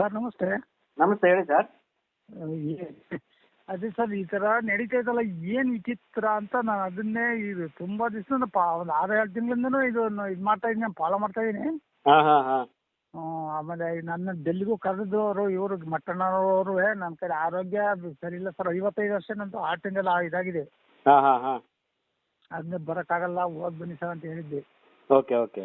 Sir ನಮಸ್ತೆ. ನಮಸ್ತೆ ಹೇಳಿ ಸರ್. ಅದೇ ಸರ್ ಈ ಥರ ಇದಲ್ಲ ಏನು ವಿಚಿತ್ರ ಅಂತ ನಾನು ಅದನ್ನೇ ಇದು ತುಂಬಾ ದಿವಸ ಒಂದು ಆರು ಏಳು ತಿಂಗಳಿಂದನೂ ಇದು ಇದು ಮಾಡ್ತಾ ಇದ್ದೀನಿ ಫಾಲೋ ಮಾಡ್ತಾ ಇದೀನಿ. ಆಮೇಲೆ ನನ್ನ ಡೆಲ್ಲಿಗೂ ಕರೆದವರು ಇವರು ಮಟ್ಟಣ್ಣವರು ನನ್ನ ಕಡೆ ಆರೋಗ್ಯ ಸರಿ ಇಲ್ಲ ಸರ್ ಐವತ್ತೈದು ವರ್ಷ ನಂದು ಹಾರ್ಟಿಂದೆಲ್ಲ ಇದಾಗಿದೆ. ಅದನ್ನ ಬರಕ್ ಆಗಲ್ಲ ಅದನ್ನೇ ಬರೋಕ್ಕಾಗಲ್ಲ ಹೋಗಿ ಬನ್ನಿ ಸರ್ ಅಂತ ಹೇಳಿದ್ದೆ. Okay okay.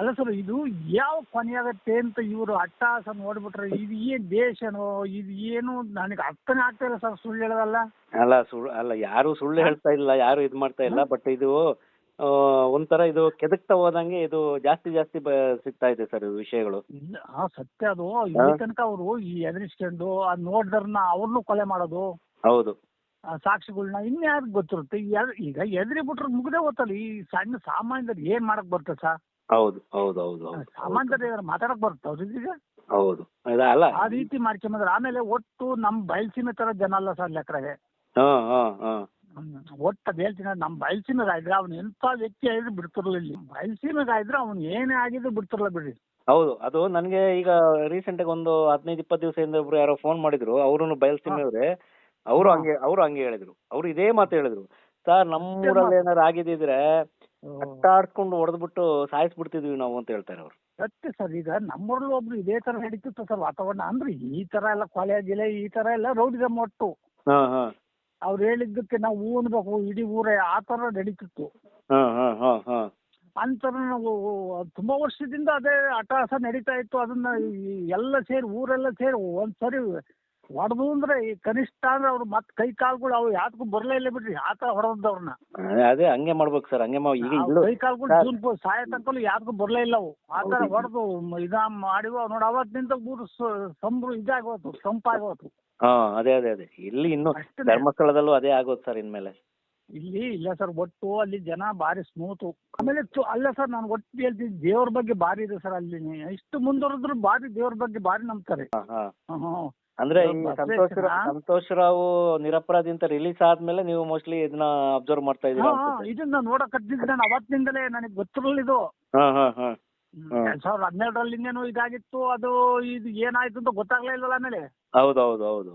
ಅಲ್ಲ ಸರ್ ಇದು ಯಾವ ಕೊನೆಯಾಗತ್ತೆ ಅಂತ ಇವರು ಅಟ್ಟಹಾಸ ನೋಡ್ಬಿಟ್ರೆ ಇದು ಏನ್ ದೇಶನೋ ಇದು ಏನು ನನಗೆ ಅರ್ಥನೇ ಆಗ್ತಾ ಇಲ್ಲ ಸರ್ ಸುಳ್ಳು ಹೇಳೋದಲ್ಲ. ಅಲ್ಲ ಸುಳ್ಳು ಅಲ್ಲ ಯಾರು ಸುಳ್ಳು ಹೇಳ್ತಾ ಇಲ್ಲ ಯಾರು ಇದು ಮಾಡ್ತಾ ಇಲ್ಲ ಬಟ್ ಇದು ಒಂಥರ ಇದು ಕೆದಕ್ತಾ ಹೋದಂಗೆ ಇದು ಜಾಸ್ತಿ ಜಾಸ್ತಿ ಸಿಗ್ತಾ ಇದೆ ಸರ್ ವಿಷಯಗಳು. ಹಾ ಸತ್ಯ ಅದು. ಇಲ್ಲಿ ತನಕ ಅವರು ಈ ಎದುರಿಸ್ಕೊಂಡು ಅದ್ ನೋಡ್ದರ್ನ ಅವ್ರನ್ನೂ ಕೊಲೆ ಮಾಡೋದು. ಹೌದು. ಸಾಕ್ಷಿಗಳನ್ನ ಇನ್ಯಾರು ಇನ್ಯಾರಿಗೆ ಗೊತ್ತಿರುತ್ತೆ? ಈಗ ಎದ್ರಿ ಬಿಟ್ರು ಮುಗ್ದೇ ಗೊತ್ತಲ್ಲ ಈ ಸಣ್ಣ ಸಾಮಾನ್ಯದಲ್ಲಿ ಏನ್ ಮಾಡಕ್ ಬರ್ತದೆ ಸರ್? ಹೌದು ಹೌದು ಹೌದು ಹೌದು ದೇವರ ಮಾತಾಡಕ್ ಬರುತ್ತೆ ಅವ್ರಿಗೆ ಹೌದು. ಅದ ಅಲ್ಲ. ಆ ರೀತಿ ಮಾಡ್ಕೊಂಬಂದ್ರೆ ಆಮೇಲೆ ಒಟ್ಟು ನಮ್ ಬಯಲ್ಸೀಮೆ ತರ ಜನ ಅಲ್ಲ ಸರ್ ಲೆಕ್ಕರಾಗೆ ಹಾ ಹಾ ಹಾ. ಒಟ್ಟು ಅದ್ ಹೇಳ್ತೀನಿ ನಮ್ಮ ಬಯಲ್ಸೀಮೆ ಆಯ್ದ್ರೆ ಅವ್ನು ಎಂತ ವ್ಯಕ್ತಿ ಆಗಿದ್ರು ಬಿಡ್ತಿರ್ಲಿಲ್ಲ ಇಲ್ಲಿ. ಬಯಲ್ಸೀಮೆಗೆ ಆಗಿದ್ರೆ ಅವ್ನು ಏನೇ ಆಗಿದ್ರು ಬಿಡ್ತಿರ್ಲ ಬಿಡ್ರಿ. ಹೌದು ಅದು ನನಗೆ ಈಗ ರೀಸೆಂಟ್ ಆಗಿ ಒಂದು ಹದಿನೈದು ಇಪ್ಪತ್ತು ದಿವಸದಿಂದ ಒಬ್ರು ಯಾರೋ ಫೋನ್ ಮಾಡಿದ್ರು. ಅವರು ಬಯಲ್ಸೀಮೆಯವ್ರೆ ಅವರು. ಹಂಗೆ ಅವರು ಹಂಗೆ ಹೇಳಿದ್ರು. ಅವರು ಇದೇ ಮಾತು ಹೇಳಿದ್ರು. ಸರ್ ನಮ್ಮೂರಲ್ಲಿ ಏನಾರು ಆಗಿದ್ದಿದ್ರೆ ಅಟ್ಟಾಡ್ಸ್ಕೊಂಡು ಹೊಡೆದ್ಬಿಟ್ಟು ಸಾಯಿಸ್ಬಿಡ್ತಿದ್ವಿ ನಾವು ಅಂತ ಹೇಳ್ತಾರೆ ಅವ್ರು ಸತ್ಯ ಸರ್ ಈಗ ನಮ್ಮೂರಲ್ಲಿ ಒಬ್ರು ಇದೇ ತರ ನಡೀತಿತ್ತು ಸರ್ ವಾತಾವರಣ ಅಂದ್ರೆ ಈ ತರ ಎಲ್ಲ ಕೊಲೆ ಗಿಲೆ ಈ ತರ ಎಲ್ಲ ರೌಡಿಸಮ್ ಒಟ್ಟು. ಹಾಂ ಹಾಂ. ಅವ್ರು ಹೇಳಿದ್ದಕ್ಕೆ ನಾವು ಹೂ ಅನ್ಬೇಕು ಇಡೀ ಊರೇ ಆ ತರ ನಡೀತಿತ್ತು. ಅಂತರ ನಾವು ತುಂಬಾ ವರ್ಷದಿಂದ ಅದೇ ಅಟ್ಟಹಾಸ ನಡೀತಾ ಇತ್ತು ಅದನ್ನ ಎಲ್ಲ ಸೇರಿ ಊರೆಲ್ಲ ಸೇರಿ ಒಂದ್ಸರಿ ಹೊಡೆದು ಅಂದ್ರೆ ಈ ಕನಿಷ್ಠ ಅಂದ್ರೆ ಅವ್ರು ಮತ್ತೆ ಕೈ ಕಾಲ್ಗಳು ಅವು ಯಾತಕ್ಕೂ ಬರಲೇ ಇಲ್ಲ ಬಿಡ್ರಿ ಯಾತ ಹೊಡೆದವ್ರನ್ನ ಅದೇ ಹಂಗೆ ಮಾಡ್ಬೇಕು ಸರ್ ಹಂಗೆ ಮಾ ಈಗ ಇಲ್ಲೂ ಕೈ ಕಾಲ್ಗಳು ಸರ್. ಜೂನ್ ಸಾಯ ತನಕಲು ಯಾತಕ್ಕೂ ಬರಲೇ ಇಲ್ಲ ಅವು. ಆತರ. ಹೊಡೆದು ಇದ ಮಾಡಿವ. ನೋಡಿ ಅವತ್ತಿನಿಂದ ಊರು ಸ- ಸಂಭ್ರ ಇದಾಗೋತು ಸಂಪಾಗೋತು. ಹಾ ಅದೇ ಅದೇ ಅದೇ. ಇಲ್ಲಿ ಇನ್ನು ಅಷ್ಟೇ. ಧರ್ಮಸ್ಥಳದಲ್ಲೂ ಅದೇ ಆಗೋದು ಸರ್ ಇನ್ಮೇಲೆ. ಇಲ್ಲಿ ಇಲ್ಲ ಸರ್ ಒಟ್ಟು ಅಲ್ಲಿ ಜನ ಬಾರಿ ಸ್ಮೂತು. ಆಮೇಲೆ ಅಲ್ಲ ಸರ್ ನಾನು ಒಟ್ಟು ಹೇಳ್ತೀನಿ ದೇವ್ರ ಬಗ್ಗೆ ಭಾರಿ ಇದೆ ಸರ್ ಅಲ್ಲಿ. ಇಷ್ಟು ಮುಂದುವರೆದ್ರು ಭಾರಿ ದೇವ್ರ ಬಗ್ಗೆ ಬಾರಿ ನಂಬ್ತಾರೆ. ಹಾ ಹಾ. ಹ್ಮ್, ಹ್ಮ್. ಅಂದ್ರೆ ಈ ಸಂತೋಷ್ ಬಸವೇಶ್ವರ? ಸಂತೋಷ್ ರಾವ್ ನಿರಪರಾಧಿ ಅಂತ ರಿಲೀಸ್ ಆದ್ಮೇಲೆ ನೀವು ಮೋಸ್ಟ್ಲಿ ಇದನ್ನ ಅಬ್ಸರ್ವ್ ಮಾಡ್ತಾ ಇದೀರಾ ಹಾ, ಇದನ್ನ ನೋಡಕ್ ನಾನು ಅವತ್ತಿನಿಂದಲೇ ನನಗೆ ಗೊತ್ತಿರಲಿಲ್ಲ ಇದು. ಹಾ ಹಾ ಹಾ. ಎರಡ್ ಸಾವಿರದ ಹನ್ನೆರಡರಲ್ಲಿ ಇನ್ನೇನು ಇದಾಗಿತ್ತು ಅದು ಇದು ಏನಾಯ್ತು ಅಂತ ಗೊತ್ತಾಗ್ಲೇ ಇಲ್ವಲ್ಲ ಆಮೇಲೆ. ಹೌದು ಹೌದು ಹೌದು.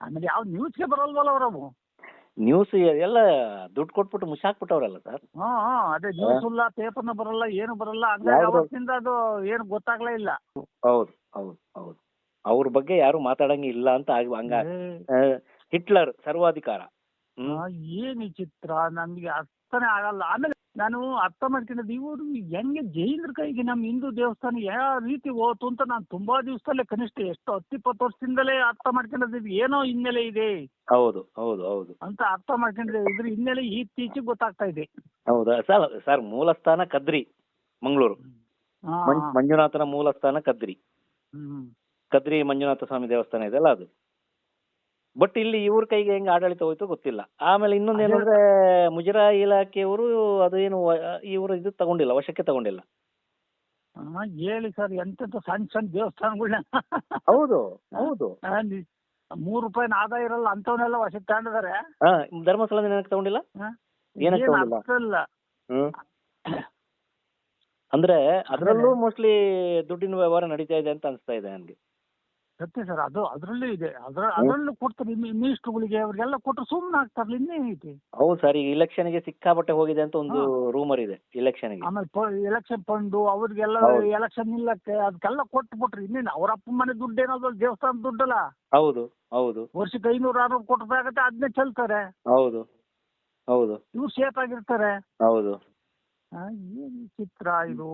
ಆಮೇಲೆ ಯಾವ ನ್ಯೂಸ್ಗೆ ಬರಲ್ವಲ್ಲ ಅವರವು ನ್ಯೂಸ್ ಎಲ್ಲ ದುಡ್ಡು ಕೊಟ್ಬಿಟ್ಟು ಮುಚ್ಚಾಕ್ಬಿಟ್ಟವ್ರಲ್ಲ ಸರ್. ಹಾ ಹಾ ಅದೇ ನ್ಯೂಸ್ ಇಲ್ಲ ಪೇಪರ್ನ ಬರಲ್ಲ ಏನು ಬರಲ್ಲ ಹಂಗಾಗಿ ಯಾವ್ದು? ಅವತ್ತಿಂದ ಅದು ಏನು ಗೊತ್ತಾಗ್ಲೇ ಇಲ್ಲ. ಹೌದು ಹೌದು ಹೌದು. ಅವ್ರ ಬಗ್ಗೆ ಯಾರು ಮಾತಾಡಂಗೆ ಇಲ್ಲ ಅಂತ ಆಗ ಹಂಗ ಹಿಟ್ಲರ್ ಸರ್ವಾಧಿಕಾರ. ಹ್ಮ್. ಆ, ಏನ್ ಈ ಚಿತ್ರ? ನನ್ಗೆ ಅರ್ಥನೇ ಆಗಲ್ಲ. ಆಮೇಲೆ ನಾನು ಅರ್ಥ ಮಾಡ್ಕೊಂಡಿದ್ದು ಇವರು ಹೆಂಗೆ ಜೈನರ ಕೈಗೆ ನಮ್ಮ ಹಿಂದೂ ದೇವಸ್ಥಾನ ಯಾವ ರೀತಿ ಹೋತು ಅಂತ ನಾನು ತುಂಬಾ ದಿವಸದಲ್ಲೇ ಕನಿಷ್ಠ ಎಷ್ಟು ಹತ್ತು ಇಪ್ಪತ್ತು ವರ್ಷದಿಂದಲೇ ಅರ್ಥ ಮಾಡ್ಕೊಂಡಿದ್ದು ಇದು ಏನೋ ಹಿನ್ನೆಲೆ ಇದೆ. ಹೌದು ಹೌದು ಹೌದು. ಅಂತ ಅರ್ಥ ಮಾಡ್ಕೊಂಡಿದ್ದೆ ಇದ್ರ ಹಿನ್ನೆಲೆ ಇತ್ತೀಚೆಗೆ ಗೊತ್ತಾಗ್ತಾ ಇದೆ. ಹೌದಾ? ಸರ್ ಸರ್ ಮೂಲಸ್ಥಾನ ಕದ್ರಿ ಮಂಗಳೂರು. ಮಂಜುನಾಥನ ಮೂಲಸ್ಥಾನ ಕದ್ರಿ. ಹ್ಮ್. ಕದ್ರಿ ಮಂಜುನಾಥ ಸ್ವಾಮಿ ದೇವಸ್ಥಾನ ಇದೆಯಲ್ಲ ಅದು. ಬಟ್ ಇಲ್ಲಿ ಇವ್ರ ಕೈಗೆ ಹೆಂಗ್ ಆಡಳಿತ ಹೋಯ್ತು ಗೊತ್ತಿಲ್ಲ. ಆಮೇಲೆ ಇನ್ನೊಂದು ಏನಂದ್ರೆ ಮುಜರಾಯಿ ಇಲಾಖೆಯವರು ಅದು ಏನು ಇವರು ಇದು ತಗೊಂಡಿಲ್ಲ ವಶಕ್ಕೆ ತಗೊಂಡಿಲ್ಲ. ಹಾ, ಹೇಳಿ ಸರ್ ಎಂತ ಸಣ್ಣ ಸಣ್ಣ ದೇವಸ್ಥಾನಗಳನ್ನ ಹೌದು ಹೌದು. ಮೂರು ರೂಪಾಯಿನ ಆದಾಯ ಇರಲ್ಲ ಅಂತವನ್ನೆಲ್ಲ ವಶಕ್ಕೆ ತಗೊಂಡಿದ್ದಾರೆ. ಹಾ ಧರ್ಮಸ್ಥಳದ ಏನಕ್ಕೆ ತಗೊಂಡಿಲ್ಲ? ಏನಕ್ಕೆ ಏನ್ ತಗೊಂಡಿಲ್ಲ? ಅರ್ಥ ಇಲ್ಲ. ಹ್ಮ್. ಅಂದ್ರೆ ಅದರಲ್ಲೂ ಮೋಸ್ಟ್ಲಿ ದುಡ್ಡಿನ ವ್ಯವಹಾರ ನಡೀತಾ ಇದೆ ಅಂತ ಅನಿಸ್ತಾ ಇದೆ ನನಗೆ. ಸತ್ಯ ಸರ್ ಅದು ಅದ್ರಲ್ಲೂ ಇದೆ. ಅದ್ರ ಅದ್ರಲ್ಲೂ ಕೊಡ್ತಾರೆ ಮಿನಿಸ್ಟ್ರುಗಳಿಗೆ ಅವ್ರಿಗೆಲ್ಲ ಕೊಟ್ಟರು ಸುಮ್ಮನೆ ಆಗ್ತಾರಲ್ಲ ಇನ್ನೇನೈತಿ ಹೌದು ಸರ್ ಈಗ ಇಲೆಕ್ಷನ್ಗೆ ಸಿಕ್ಕಾಪಟ್ಟೆ ಹೋಗಿದೆ ಅಂತ ಒಂದು ರೂಮರ್ ಇದೆ ಇಲೆಕ್ಷನ್ಗೆ ಆಮೇಲೆ ಎಲೆಕ್ಷನ್ ಫಂಡು ಅವ್ರಿಗೆಲ್ಲ ಹೌದು. ಎಲೆಕ್ಷನ್ ಇಲ್ಲಕ್ಕೆ ಅದಕ್ಕೆಲ್ಲ ಕೊಟ್ಬಿಟ್ರಿ ಇನ್ನೇನು ಅವ್ರ ಅಪ್ಪ ಮನೆ ದುಡ್ಡು ಏನೋ ದೇವಸ್ಥಾನ ದುಡ್ಡಲ್ಲ? ಹೌದು ಹೌದು. ವರ್ಷಕ್ಕೆ ಐನೂರು ಆರ್ನೂರು ಕೊಟ್ಟದಾಗತ್ತೆ ಅದನ್ನೇ ಚೆಲ್ತಾರೆ. ಹೌದು ಹೌದು. ಇವ್ರು ಸೇಫ್ ಆಗಿರ್ತಾರೆ. ಹೌದು. ಆ, ಏನ್ ಈ ಚಿತ್ರ ಇದು?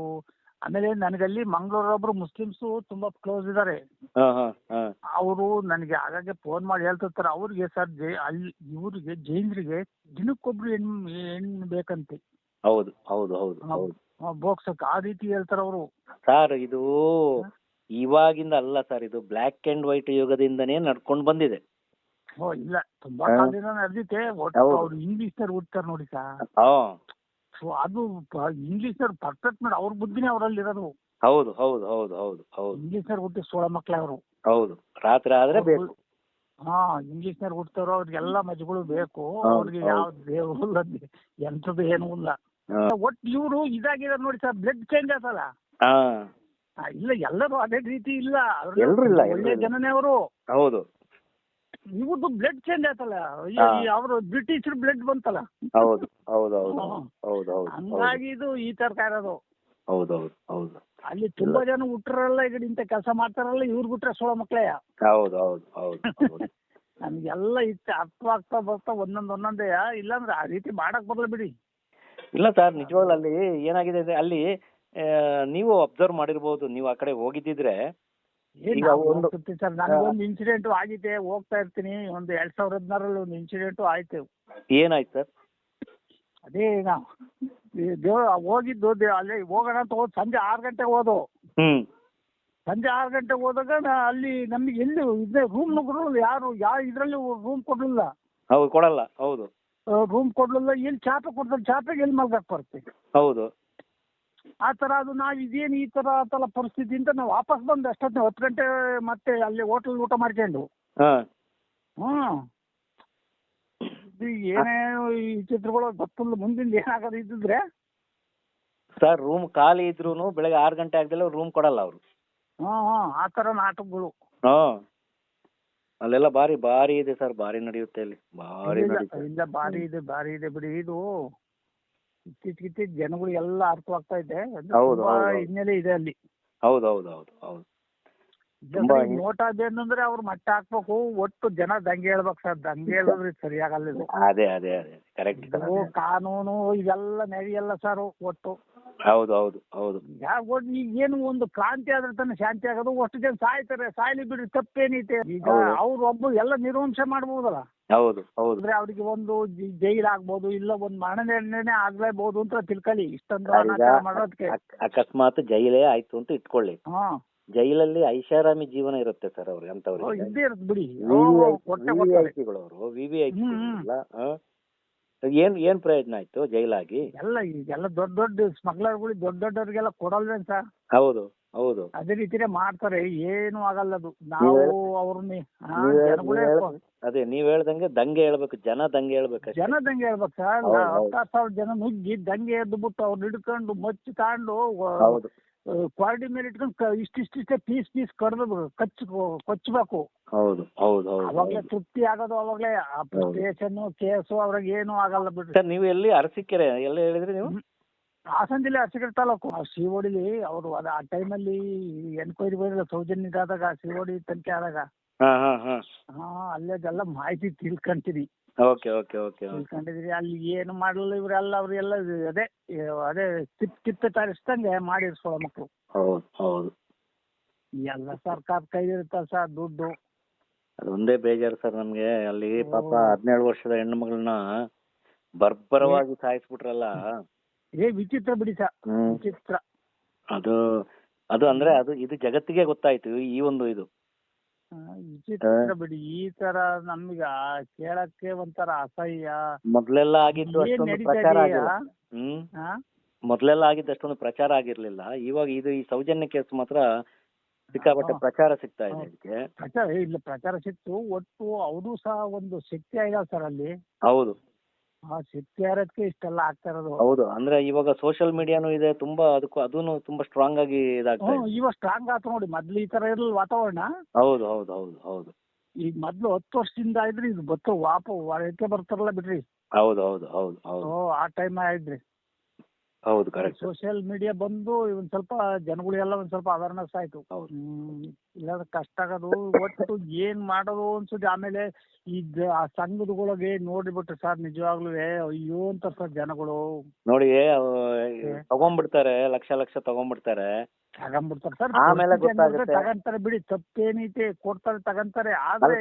ಆಮೇಲೆ ನನಗಲ್ಲಿ ಮಂಗಳೂರೊಬ್ರು ಮುಸ್ಲಿಮ್ಸ್ ತುಂಬಾ ಕ್ಲೋಸ್ ಇದ್ದಾರೆ ಹಾ ಅವರು ನನಗೆ ಆಗಾಗ್ಗೆ ಫೋನ್ ಮಾಡಿ ಹೇಳ್ತಿರ್ತಾರೆ ಅವ್ರಿಗೆ ಸರ್ ಜೈ ಅಲ್ಲಿ ಇವ್ರಿಗೆ ಜೈನ್ರಿಗೆ ದಿನಕ್ಕೊಬ್ರು ಹೆಣ್ ಹೆಣ್ ಬೇಕಂತೆ. ಹೌದು ಹೌದು ಹೌದು ಹೌದು. ಆ ರೀತಿ ಹೇಳ್ತಾರೆ ಅವರು. ಸರ್ ಇದು ಇವಾಗಿಂದ ಅಲ್ಲ ಸರ್ ಇದು ಬ್ಲಾಕ್ ಅಂಡ್ ವೈಟ್ ಯುಗದಿಂದನೇ ನಡ್ಕೊಂಡು ಬಂದಿದೆ. ಓ ಇಲ್ಲ ತುಂಬಾ. ಕಾಲದಿಂದ ನಡೆದಿತ್ತೆ ಒಟ್ಟು ಅವ್ರು ಅವ್ರು ಇಂಗ್ಲಿಷ್ನವ್ರು ಓದ್ತಾರೆ ನೋಡಿ ಸರ್. ಸೊ ಅದು ಇಂಗ್ಲಿಷ್ನವ್ರು ಪರ್ಫೆಕ್ಟ್ ಮಾಡಿ ಅವ್ರ ಬುದ್ಧಿನೇ ಅವರಲ್ಲಿ ಇರೋದು. ಹೌದು ಹೌದು ಹೌದು ಹೌದು ಹೌದು. ಇಂಗ್ಲಿಷ್ನವ್ರು ಹುಟ್ಟಿ ಸೋಳ ಮಕ್ಳು ಅವರು. ಹೌದು ರಾತ್ರಿ ಆದ್ರೆ ಬೇಕು. ಹಾ ಇಂಗ್ಲಿಷ್ನವ್ರು ಹುಟ್ಟಿದವರು ಅವ್ರಿಗೆಲ್ಲ ಮಜಗಳು ಬೇಕು. ಅವ್ರಿಗೆ. ಯಾವ ದೇವರು ಇಲ್ಲ ಎಂಥದ್ದು ಏನೂ ಇಲ್ಲ. ಹಾ. ಒಟ್ಟು ಇವರು ಇದಾಗಿದೆ ನೋಡಿ ಸರ್ ಬ್ಲಡ್ ಚೇಂಜ್ ಆತಲ್ಲ? ಹಾ. ಇಲ್ಲ ಎಲ್ಲರೂ ಅದೇ ರೀತಿ ಇಲ್ಲ. ಒಳ್ಳೆ ಜನನೇ ಅವರು. ಹೌದು. ಇವ್ರದ್ದು ಬ್ಲಡ್ ಚೇಂಜ್ ಆಯ್ತಲ್ಲ. ಅವರು ಬ್ರಿಟಿಷ್ ಬ್ಲಡ್ ಬಂತಲ್ಲ. ಹೌದು ಹೌದು ಹೌದು ಹೌದು ಹೌದು ಹಂಗಾಗಿ ಇದು ಈ ತರ ಇರೋದು. ಹೌದು ಹೌದು ಹೌದು. ಅಲ್ಲಿ ತುಂಬಾ ಜನ ಹುಟ್ಟರಲ್ಲ ಈಗ ಇಂತ ಕೆಲಸ ಮಾಡ್ತಾರಲ್ಲ ಇವ್ರು ಬಿಟ್ರೆ ಸೋಳ ಮಕ್ಕಳೇ ಹೌದು ಹೌದು ಹೌದು ನಮ್ಗೆಲ್ಲ ಇತ್ತು ಆಗ್ತಾ ಬರ್ತಾ ಒಂದೊಂದ್ ಒಂದೊಂದೇ ಇಲ್ಲಾಂದ್ರೆ ಆ ರೀತಿ ಮಾಡಕ್ ಬರಲ್ಲ ಬಿಡಿ. ಇಲ್ಲ ಸರ್ ನಿಜವಾಗ್ಲೂ ಅಲ್ಲಿ ಏನಾಗಿದೆ ಅಂದ್ರೆ ಅಲ್ಲಿ ನೀವು ಅಬ್ಸರ್ವ್ ಮಾಡಿರ್ಬೋದು ನೀವು ಆ ಕಡೆ ಹೋಗಿದ್ದಿದ್ರೆ. ಸರ್. ನನಗೊಂದು ಇನ್ಸಿಡೆಂಟ್ ಆಗಿದೆ ಹೋಗ್ತಾ ಇರ್ತೀನಿ. ಒಂದು ಎರಡ್ ಸಾವಿರದ ಹದಿನಾರಲ್ಲಿ ಒಂದು ಇನ್ಸಿಡೆಂಟ್ ಆಯ್ತು. ಏನಾಯ್ತು ಸರ್? ಅದೇ ನಾವು ಹೋಗಿದ್ದು ದೇ- ಅಲ್ಲೇ ಹೋಗೋಣ ಅಂತ ಹೋದ್ ಸಂಜೆ ಆರು ಗಂಟೆಗೆ ಹೋದು. ಹ್ಮ್. ಸಂಜೆ ಆರು ಗಂಟೆಗೆ ಹೋದಾಗ ನಾ ಅಲ್ಲಿ ನಮಗೆ ಎಲ್ಲಿ ಇದೇ ರೂಮ್ ಕೊಡಲಿಲ್ಲ ಯಾರು ಯಾವ ಇದರಲ್ಲಿ ರೂಮ್ ಕೊಡಲಿಲ್ಲ. ಹೌದು ಕೊಡಲ್ಲ ಹೌದು. ರೂಮ್ ಕೊಡಲಿಲ್ಲ. ಎಲ್ಲಿ ಚಾಪೆ ಕೊಡ್ತಾರೆ ಚಾಪೆಗೆ ಎಲ್ಲಿ ಮಲ್ಗಕ್ಕೆ ಬರುತ್ತೆ? ಹೌದು. ಆ ತರ ಅದು ನಾವು ಇದೇನು ಈ ತರ ಆತಲ್ಲ ಪರಿಸ್ಥಿತಿ ಅಂತ ನಾವು ವಾಪಸ್ ಬಂದು ಅಷ್ಟೊತ್ತಿನ ಹತ್ತು ಗಂಟೆ ಮತ್ತೆ ಅಲ್ಲಿ ಹೋಟೆಲ್ ಊಟ ಮಾಡ್ಕೊಂಡು. ಹಾ. ಹ್ಞೂ. ಇದು ಏನೇ ಈ ಚಿತ್ರಗಳು ಗೊತ್ತಿಲ್ಲ ಮುಂದಿನ ಏನಾಗೋದು ಇದ್ದಿದ್ರೆ. ಸರ್ ರೂಮ್ ಖಾಲಿ ಇದ್ರೂನು ಬೆಳಗ್ಗೆ ಆರು ಗಂಟೆ ಆಗದಿಲ್ಲ ರೂಮ್ ಕೊಡಲ್ಲ ಅವರು. ಹ್ಞೂ ಹ್ಞೂ. ಆ ಥರ ನಾಟಕಗಳು. ಹಾ. ಅಲ್ಲೆಲ್ಲ ಬಾರಿ ಬಾರಿ ಇದೆ ಸರ್ ಬಾರಿ ನಡೆಯುತ್ತೆ ಅಲ್ಲಿ. ಬಾರಿ ಇಲ್ಲ ಇಲ್ಲ ಭಾರಿ ಇದೆ ಬಾರಿ ಇದೆ ಬಿಡಿ. ಇದು ಇತ್ತೀಚೆಗೆ ಜನಗಳು ಎಲ್ಲ ಅರ್ಥವಾಗ್ತಾ ಇದೆ. ಅಂದ್ರೆ ಹೌದು, ತುಂಬಾ ಹೌದು, ಹೌದು. ಹಿನ್ನೆಲೆ ಇದೆ ಅಲ್ಲಿ. ಹೌದು ಹೌದು ಹೌದು ಹೌದು. ತುಂಬಾ ಹಿನ್- ನೋಟ್ ಅದೇನಂದ್ರೆ ಅವ್ರು ಮಟ್ಟ ಹಾಕ್ಬೇಕು ಒಟ್ಟು ಜನ ದಂಗೆ ಹೇಳ್ಬೇಕು ಸರ್. ದಂಗೆ ಹೇಳಿದ್ರೆ ಸರಿಯಾಗಲ್ಲ ಇದು. ಅದೇ ಅದೇ ಅದೇ. ಕರೆಕ್ಟ್ ಇದು ಕಾನೂನು ಇದೆಲ್ಲ ನಡೆಯಲ್ಲ ಸರ್ ಒಟ್ಟು. ಹೌದು ಹೌದು ಹೌದು. ಯಾವ ಒಟ್ಟು ಈಗ ಏನು ಒಂದು ಕ್ರಾಂತಿ ಆದ್ರೆ ತನ್ನ ಶಾಂತಿ ಆಗೋದು. ಅಷ್ಟು ಜನ ಸಾಯ್ತಾರೆ ಸಾಯ್ಲಿ ಬಿಡ್ರಿ ತಪ್ಪೇನೈತೆ. ಈಗ ಹೌದು. ಅವ್ರು ಒಬ್ಬ ಎಲ್ಲ ನಿರ್ವಂಶ ಮಾಡ್ಬೋದಲ್ಲ. ಹೌದು ಹೌದು. ಅಂದ್ರೆ ಅವ್ರಿಗೆ ಒಂದು ಜಿ- ಜೈಲ್ ಆಗ್ಬೋದು ಇಲ್ಲ ಒಂದು ಮರಣದಂಡನೆ ಆಗ್ಲೇಬಹುದು ಅಂತ ತಿಳ್ಕೊಳ್ಳಿ ಇಷ್ಟೊಂದು ಈಗ ಅನಾಚಾರ ಮಾಡೋದಕ್ಕೆ ಅಕ್- ಅಕಸ್ಮಾತ್ ಜೈಲೇ ಆಯ್ತು ಅಂತ ಇಟ್ಕೊಳ್ಳಿ. ಹಾ. ಜೈಲಲ್ಲಿ ಐಷಾರಾಮಿ ಜೀವನ ಇರುತ್ತೆ ಸರ್ ಅವ್ರಿಗೆ ಅಂತವ್ರಿಗೆ ಇದ್ದೇ ಇರುತ್ತೆ ಬಿಡಿ. ಓ, ಕೊಟ್ಟೆ ಕೊಡ್ತಾರೆ ಅವರು ವಿ ವಿ ಐ ಹ್ಮ್, ಹ್ಮ್. ಏನ್ ಏನ್ ಪ್ರಯೋಜನ ಆಯ್ತು ಜೈಲಾಗಿ? ಎಲ್ಲ ಈಗೆಲ್ಲ ದೊಡ್ಡ ದೊಡ್ಡ ಸ್ಮಗ್ಲರ್ಗಳು ದೊಡ್ಡ ದೊಡ್ಡವ್ರಿಗೆಲ್ಲ ಕೊಡಲ್ವೇನ್ ಸರ್? ಹೌದು ಹೌದು. ಅದೇ ರೀತಿನೇ ಮಾಡ್ತಾರೆ ಏನು ಆಗಲ್ಲ ಅದು. ನಾವು ಅವ್ರನ್ನೇ ಅವ್ರನ್ನ ಹಾ, ನೀವ್ ಹೇಳ್- ಜನಗಳೇ ನೀವ್ ಹೇಳ್- ಅದೇ ನೀವ್ ಹೇಳ್ದಂಗೆ ದಂಗೆ ಹೇಳ್ಬೇಕು ಜನ ದಂಗೆ ಹೇಳ್ಬೇಕು ಜನ ದಂಗೆ ಹೇಳ್ಬೇಕು ಸರ್. ಹೌದು, ಹೌದು. ಹತ್ತಾರು ಸಾವಿರ ಜನ ನುಗ್ಗಿ ದಂಗೆ ಎದ್ದು ಬಿಟ್ಟು ಅವ್ರನ್ನ ಹಿಡ್ಕೊಂಡು ಮಚ್ಚಿ ತಾಂಡು ಹೌದು. ಕ್ವಾಲಿಟಿ ಮೇಲೆ ಇಟ್ಕೊಂಡು ಇಷ್ಟ ಇಷ್ಟಿಷ್ಟಿಷ್ಟೇ ಪೀಸ್ ಪೀಸ್ ಕಡ್ದು ಕಚ್ಚ ಕೊಚ್ಚಬೇಕು. ಹೌದು ಹೌದು ಹೌದು ಅವಾಗ್ಲೇ ತೃಪ್ತಿ ಆಗೋದು ಅವಾಗಲೇ. ಅಪ್ಲಿಕೇಶನ್ ಕೇಸು ಅವ್ರಿಗೆ ಏನು ಆಗಲ್ಲ ಬಿಡ್ರಿ. ಸರ್ ನೀವು ಎಲ್ಲಿ ಅರಸೀಕೆರೆ ಎಲ್ಲ ಹೇಳಿದ್ರಿ ನೀವು? ಹಾಸನ ಜಿಲ್ಲೆ ಅರಸೀಕೆರೆ ತಾಲೂಕು. ಆ ಶಿವೋಡಿಲಿ ಅವರು ಅದ ಆ ಟೈಮಲ್ಲಿ ಎನ್ಕ್ವೈರಿ ಬಂದಿಲ್ಲ ಸೌಜನ್ಯ ಇದಾದಾಗ ಶಿವೋಡಿ ತನಿಖೆ ಆದಾಗ. ಹಾ ಹಾ ಹಾ. ಹಾ ಅಲ್ಲೇದೆಲ್ಲ ಮಾಹಿತಿ ತಿಳ್ಕೊಂತೀನಿ ಓಕೆ ಓಕೆ ಓಕೆ ತಿಳ್ಕೊಂಡಿದ್ರಿ ಅಲ್ಲಿ ಏನು ಮಾಡಲಿಲ್ಲ ಇವರೆಲ್ಲ ಅವರೆಲ್ಲ ಅದೇ ಅದೇ ತಿಪ್ ತಿಪ್ಪೆ ತರಿಸ್ದಂಗೆ ಮಾಡಿರ್ಸೋಳ ಮಕ್ಕಳು ಹೌದು ಹೌದು. ಎಲ್ಲ ಸರ್ಕಾರ ಕೈ ಸರ್ ದುಡ್ಡು? ಅದೊಂದೇ ಬೇಜಾರು ಸರ್ ನಮ್ಗೆ. ಅಲ್ಲಿ ಪಾಪ. ಹದಿನೇಳು ವರ್ಷದ ಹೆಣ್ಣು ಮಗಳನ್ನ ಬರ್ಬರವಾಗಿ ಸಾಯಿಸ್ಬಿಟ್ರಲ್ಲ. ಏ ವಿಚಿತ್ರ ಬಿಡಿ ಸರ್. ವಿಚಿತ್ರ. ಅದು ಅದು ಅಂದ್ರೆ ಅದು ಇದು ಜಗತ್ತಿಗೆ ಗೊತ್ತಾಯ್ತು ಈ ಒಂದು ಇದು. ವಿಚಿತ್ರ ಬಿಡಿ ಈ ತರ ನಮ್ಗ ಕೇಳಕ್ಕೆ ಒಂಥರ ಅಸಹ್ಯ. ಮೊದ್ಲೆಲ್ಲ ಆಗಿದ್ದು ಏನ್ ಅಷ್ಟೊಂದು ನಡೀತಾ ಪ್ರಚಾರ ಇದೆಯಾ? ಆಗಿಲ್ಲ. ಹ್ಮ್. ಆ? ಮೊದ್ಲೆಲ್ಲ ಆಗಿದ್ದು ಅಷ್ಟೊಂದು ಪ್ರಚಾರ ಆಗಿರ್ಲಿಲ್ಲ. ಇವಾಗ ಇದು ಈ ಸೌಜನ್ಯ ಕೇಸ್ ಮಾತ್ರ ಸಿಕ್ಕಾಪಟ್ಟೆ ಹಾ. ಪ್ರಚಾರ ಸಿಗ್ತಾ ಇದೆ ಹೌದು. ಇದಕ್ಕೆ. ಪ್ರಚಾರ ಇಲ್ಲ ಪ್ರಚಾರ ಸಿಕ್ತು. ಒಟ್ಟು ಅವರು ಸಹ ಒಂದು ಶಕ್ತಿ ಆಗಿದಾವ ಸರ್ ಅಲ್ಲಿ. ಹೌದು. ಆ ಶಕ್ತಿ ಇರೋದಕ್ಕೆ ಇಷ್ಟೆಲ್ಲ ಆಗ್ತಾ ಇರೋದು. ಹೌದು ಅಂದ್ರೆ ಇವಾಗ ಸೋಷಿಯಲ್ ಮೀಡಿಯಾನು ಇದೆ ತುಂಬಾ ಅದಕ್ಕೂ ಅದೂನು ತುಂಬಾ ಸ್ಟ್ರಾಂಗ್ ಆಗಿ ಇದಾಗ್ತಾ ಹ್ಮ್ ಇದೆ. ಇವಾಗ ಸ್ಟ್ರಾಂಗ್ ಆಯ್ತು ನೋಡಿ ಮೊದ್ಲು ಈ ತರ ಇರಲಿಲ್ಲ ವಾತಾವರಣ. ಹೌದು ಹೌದು ಹೌದು ಹೌದು. ಈಗ ಮೊದ್ಲು ಹತ್ತು ವರ್ಷದಿಂದ ಇದ್ರಿ ಇದು ಬತ್ತು ವಾಪ ಹೊರಕ್ಕೆ ಬರ್ತಾರಲ್ಲ ಬಿಡ್ರಿ. ಹೌದು ಹೌದು ಹೌದು ಹೌದು. ಓ ಆ ಟೈಮ್ ಆಯ್ತ್ರಿ. ಹೌದು ಕರೆಕ್ಟ್ ಸೋಷಿಯಲ್ ಮೀಡಿಯಾ ಬಂದು ಒಂದ್ ಸ್ವಲ್ಪ ಜನಗಳಿಗೆಲ್ಲ ಒಂದ್ ಸ್ವಲ್ಪ ಅವೇರ್ನೆಸ್ ಆಯ್ತು. ಹ್ಮ್ ಇಲ್ಲಾಂದ್ರೆ ಕಷ್ಟ ಆಗೋದು ಒಟ್ಟು ಏನ್ ಮಾಡೋದು ಅನ್ಸುತ್ತೆ ಆಮೇಲೆ ಈ ಆ ಸಂಘದೊಳಗೆ ನೋಡಿಬಿಟ್ರೆ ಸರ್ ನಿಜವಾಗ್ಲೂ ಅಯ್ಯೋ ಅಂತ ಸರ್ ಜನಗಳು. ನೋಡಿ ಅವ್ ತಗೊಂಡ್ಬಿಡ್ತಾರೆ ಲಕ್ಷ ಲಕ್ಷ ತಗೊಂಡ್ಬಿಡ್ತಾರೆ. ತಗೊಂಡ್ಬಿಡ್ತಾರೆ ಸರ್. ಆಮೇಲೆ ಗೊತ್ತಾಗುತ್ತೆ. ತಗಂತಾರೆ ಬಿಡಿ ತಪ್ಪೇನೈತೆ ಕೊಡ್ತಾರೆ ತಗೊಂತಾರೆ. ಆದ್ರೆ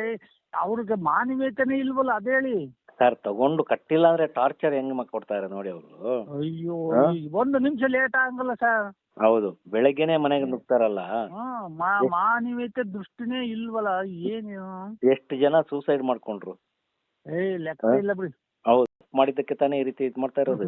ಅವ್ರಿಗೆ ಮಾನವೀಯತೆನೇ ಇಲ್ವಲ್ಲ ಅದೇಳಿ ಸರ್ ತಗೊಂಡು ಕಟ್ಟಿಲ್ಲ ಅಂದ್ರೆ ಟಾರ್ಚರ್ ಹೆಂಗ್ ಕೊಡ್ತಾರೆ ನೋಡಿ ಅವರು. ಅಯ್ಯೋ ಹಾ? ಈ ಒಂದು ನಿಮಿಷ ಲೇಟ್ ಆಗಲ್ಲ ಸರ್. ಹೌದು ಬೆಳಗ್ಗೆನೆ ಮನೆಗೆ ನುಗ್ತಾರಲ್ಲ. ಮಾನವೀಯತೆ ದೃಷ್ಟಿನೇ ಇಲ್ವಲ್ಲ ಏನು ಎಷ್ಟು ಜನ ಸೂಸೈಡ್ ಮಾಡ್ಕೊಂಡ್ರು? ಏ ಲೆಕ್ಕ ಇಲ್ಲ ಬಿಡಿ. ಹೌದು ಮಾಡಿದ್ದಕ್ಕೆ ತಾನೇ ಈ ರೀತಿ ಇದ್ ಮಾಡ್ತಾ ಇರೋದು.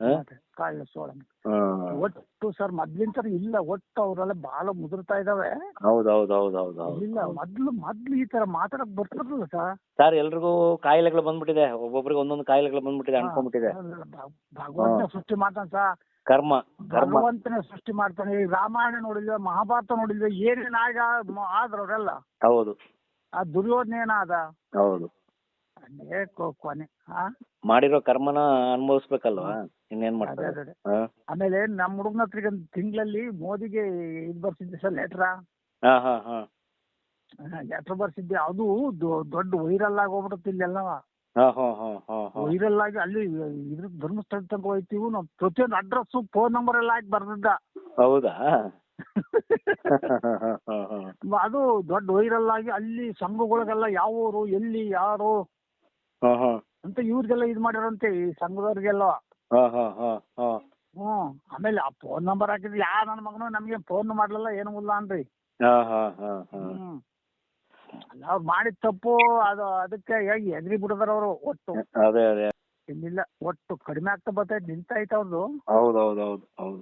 ಇದು. ಹ? ಮತ್ತೆ ಕಾಯಿಲೆ ಸೋಳ. ಹಾ. ಒಟ್ಟು ಸರ್ ಮೊದ್ಲಿನ ತರ ಇಲ್ಲ ಒಟ್ಟು ಅವರೆಲ್ಲ ಬಹಳ ಮುದುರ್ತಾ ಇದಾವೆ. ಹೌದು ಹೌದು ಹೌದು ಹೌದು ಹೌದು ಇಲ್ಲ ಮೊದ್ಲು ಮೊದ್ಲು ಈ ತರ ಮಾತಾಡಕ್ ಬರ್ತಿರ್ಲಿಲ್ಲ ಸರ್. ಸರ್ ಎಲ್ರಿಗೂ ಕಾಯಿಲೆಗಳು ಬಂದ್ಬಿಟ್ಟಿದೆ. ಒಬ್ಬೊಬ್ರಿಗೆ ಒಂದೊಂದು ಕಾಯಿಲೆಗಳು ಬಂದ್ಬಿಟ್ಟಿದೆ ಅನ್ಕೊಂಡ್ಬಿಟ್ಟಿದೆ. ಭಗವಂತ ಸೃಷ್ಟಿ ಮಾಡ್ತಾನ ಸರ್. ಕರ್ಮ ಭಗವಂತನ ಸೃಷ್ಟಿ ಮಾಡ್ತಾನೆ. ಈ ರಾಮಾಯಣ ನೋಡಿದ್ವಿ ಮಹಾಭಾರತ ನೋಡಿದ್ವಿ ಏನೇನ್ ಆಗ ಮ- ಹೌದು. ಆ ದುರ್ಯೋಧನ ಏನಾದ? ಹೌದು. ಕೊನೆ ಮಾಡಿರೋ ಕರ್ಮನ ಅನುಭವಿಸ್ಬೇಕಲ್ವಾ? ಇನ್ನೇನ್ ಮಾಡ್ತಾರೆ? ಅದೇ ಅದೇ. ಹಾ. ಆಮೇಲೆ ನಮ್ಮ ಹುಡುಗನ ಹತ್ರ ತಿಂಗಳಲ್ಲಿ ಮೋದಿಗೆ ಇದ್ ಬರ್ಸಿದ್ದೆ ಸರ್ ಲೆಟ್ರ. ಹಾ ಹಾ ಹಾ. ಲೆಟ್ರ್ ಬರ್ಸಿದ್ದೆ. ಅದು ದೊ- ದೊಡ್ಡ ವೈರಲ್ ಆಗಿ ಹೋಗ್ಬಿಡುತ್ತೆ ಇಲ್ಲೆಲ್ಲ. ಹಾ ಹಾ ಹಾ ಹಾ ಹಾ. ವೈರಲ್ ಆಗಿ ಅಲ್ಲಿ ಇದ್ರ ಧರ್ಮಸ್ಥಳ ತನಕ ಹೋಯ್ತೀವಿ. ನಾವು ಪ್ರತಿಯೊಂದು ಅಡ್ರೆಸ್ ಫೋನ್ ನಂಬರ್ ಎಲ್ಲ ಹಾಕಿ ಬರ್ದಿದ್ದ. ಹೌದಾ. ಅದು ದೊಡ್ಡ ವೈರಲ್ ಆಗಿ ಅಲ್ಲಿ ಸಂಘಗಳಿಗೆಲ್ಲ ಯಾವ ಊರು ಎಲ್ಲಿ ಯಾರು ಹಾ, ಹಾ. ಅಂತ ಇವ್ರಿಗೆಲ್ಲ ಇದು ಮಾಡ್ಯಾರಂತೆ ಈ ಸಂಘದವ್ರಿಗೆಲ್ಲ. ಹಾ, ಹಾ, ಹಾ, ಹಾ. ಹ್ಮ್ ಆಮೇಲೆ ಆ ಫೋನ್ ನಂಬರ್ ಹಾಕಿದ್ರೆ ಯಾ ನನ್ನ ಮಗನು ನಮ್ಗೆ ಫೋನ್ ಮಾಡ್ಲಿಲ್ಲ ಏನು ಇಲ್ಲ ಅನ್ರಿ. ಹಾ, ಹಾ, ಹಾ, ಹಾ. ಹ್ಮ್. ಅಲ್ಲ ಅವ್ರು ಮಾಡಿದ ತಪ್ಪು ಅದು ಅದಕ್ಕೆ ಹೇಗೆ ಎದ್ರಿ ಬಿಡದಾರ ಅವರು ಒಟ್ಟು. ಅದೇ ಅದೇ. ಇನ್ನಿಲ್ಲ ಒಟ್ಟು ಕಡಿಮೆ ಆಗ್ತಾ ಬರ್ತೈತೆ ನಿಂತೈತೆ ಅವ್ರದ್ದು ಹೌದು ಹೌದು. ಹೌದು ಹೌದು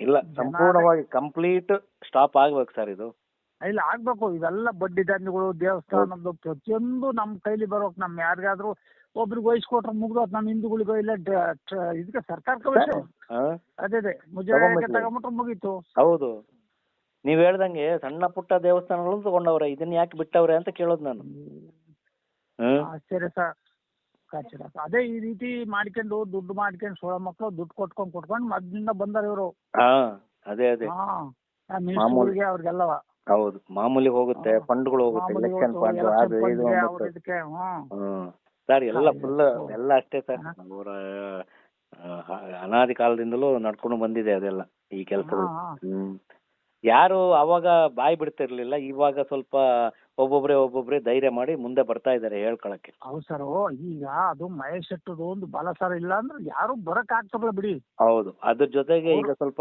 ಇಲ್ಲ ಸಂಪೂರ್ಣವಾಗಿ ಕಂಪ್ಲೀಟ್ ಸ್ಟಾಪ್ ಆಗ್ಬೇಕು ಸರ್ ಇದು. ಇಲ್ಲ ಆಗ್ಬೇಕು. ಇವೆಲ್ಲ ಬಡ್ಡಿ ದಂಧೆಗಳು ದೇವಸ್ಥಾನದ್ದು ಪ್ರತಿಯೊಂದು ನಮ್ಮ ಕೈಲಿ ಬರ್ಬೇಕು ನಮ್ ಯಾರಿಗಾದ್ರೂ ಒಬ್ರಿಗೆ ವಹಿಸ್ಕೊಟ್ರೆ ಮುಗ್ದೋತ್ ನಮ್ಮ ಹಿಂದೂಗಳಿಗೋ ಇಲ್ಲ ಡ- ಟ- ಇದಕ್ಕೆ ಸರ್ಕಾರಕ್ಕೆ ವಹಿಸು ಹಾ? ಅದೇ ಅದೇ. ತಗೊಂಬಿಟ್ರೆ ಮುಗೀತು. ಹೌದು. ನೀವ್ ಹೇಳ್ದಂಗೆ ಸಣ್ಣ ಪುಟ್ಟ ದೇವಸ್ಥಾನಗಳು ತಗೊಂಡವ್ರೆ ಇದನ್ನ ಯಾಕೆ ಬಿಟ್ಟವ್ರೆ ಅಂತ ಕೇಳೋದು ನಾನು. ಹ್ಮ್ ಆಶ್ಚರ್ಯ ಸರ್. ಆಶ್ಚರ್ಯ ಸರ್. ಅದೇ ಈ ರೀತಿ ಮಾಡ್ಕೊಂಡು ದುಡ್ಡು ಮಾಡ್ಕೊಂಡು ಸೋಳ ಮಕ್ಕಳು ದುಡ್ಡು ಕೊಟ್ಕೊಂಡ್ ಕೊಟ್ಕೊಂಡು ಮದ್ದಿಂದ ಬಂದಾರ ಇವರು. ಹಾ ಅದೇ ಅದೇ. ಹಾ ಮಿನಿಸ್ಟ್ರಿಗೆ ಅವ್ರಿಗೆಲ್ಲವ. ಹೌದು. ಮಾಮೂಲಿ ಹೋಗುತ್ತೆ ಫಂಡ್ಗಳು ಹೋಗುತ್ತೆ ಮಾಮೂಲಿ ಎಲೆಕ್ಷನ್ ಇವತ್ತು ಫಂಡ್ election ಅದು fund ಇದು ಗೆ ಅಂದ್ಬಿಟ್ಟು. ಅವ್ರ ಇದಕ್ಕೆ ಹ್ಮ್ ಹ್ಮ್ ಸರ್ ಎಲ್ಲ ಫುಲ್. ಎಲ್ಲ ಅಷ್ಟೇ ಸರ್. ಅವರ ಅನಾದಿ ಕಾಲದಿಂದಲೂ ನಡ್ಕೊಂಡು ಬಂದಿದೆ ಅದೆಲ್ಲ ಈ ಕೆಲಸಗಳು. ಹ್ಮ್ ಯಾರು ಅವಾಗ ಬಾಯಿ ಬಿಡ್ತಿರ್ಲಿಲ್ಲ ಇವಾಗ ಸ್ವಲ್ಪ ಒಬ್ಬೊಬ್ರೆ ಒಬ್ಬೊಬ್ರೆ ಧೈರ್ಯ ಮಾಡಿ ಮುಂದೆ ಬರ್ತಾ ಇದ್ದಾರೆ ಹೇಳ್ಕೊಳಕ್ಕೆ ಹೌದು ಸರ್ ಈಗ ಅದು ಮಹೇಶ್ ಶೆಟ್ಟದು ಒಂದು ಬಲ ಸರ್ ಇಲ್ಲ ಅಂದ್ರೆ ಯಾರು ಬರಕ್ ಆಗ್ತಾರಲ್ಲ ಬಿಡಿ ಹೌದು ಅದ್ರ ಜೊತೆಗೆ ಈಗ ಸ್ವಲ್ಪ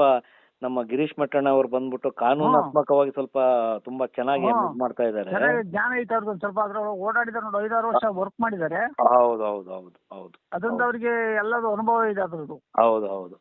ನಮ್ಮ ಗಿರೀಶ್ ಮಟ್ಟಣ್ಣ ಅವ್ರು ಬಂದ್ಬಿಟ್ಟು ಕಾನೂನಾತ್ಮಕವಾಗಿ ಸ್ವಲ್ಪ ತುಂಬಾ ಚೆನ್ನಾಗಿ ಹಾ. ಮಾಡ್ತಾ ಇದ್ದಾರೆ. ಚೆನ್ನಾಗಿ ಜ್ಞಾನ ಐತೆ ಅವ್ರದ್ದು ಒಂದ್ ಸ್ವಲ್ಪ ಅದ್ರೊಳಗೆ ಓಡಾಡಿದಾರೆ ನೋಡಿ ಐದಾರು ವರ್ಷ ವರ್ಕ್ ಮಾಡಿದ್ದಾರೆ. ಹೌದು ಹೌದು ಹೌದು ಹೌದು. ಅದರಿಂದ ಅವ್ರಿಗೆ ಎಲ್ಲದು ಅನುಭವ ಇದೆ ಅದ್ರದ್ದು. ಹೌದು ಹೌದು.